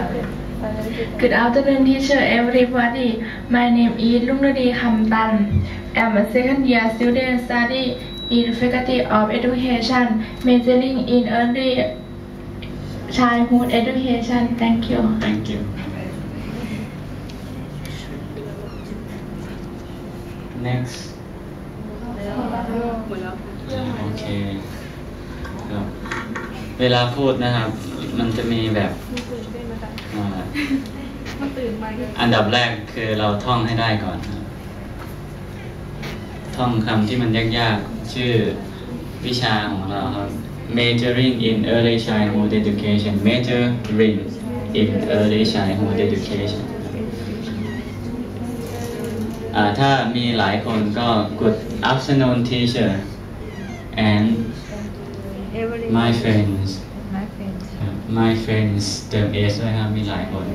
Good afternoon, teacher, everybody. My name is Lungradi Khamtan. I'm a second year student study in Faculty of Education, majoring in early childhood education. Thank you. thank you next โอ เคครับเวลาพูดนะครับ มันจะมีแบบอ่าอันดับแรกคือเราท่องให้ได้ก่อนครับท่องคำที่มันยากๆ ชื่อวิชาของเราครับ majoring in early childhood education majoring in early childhood education อ่าถ้ามีหลายคนก็ good afternoon teacher and my friends ครับ my friends เติม s ด้วยครับ มีหลายคน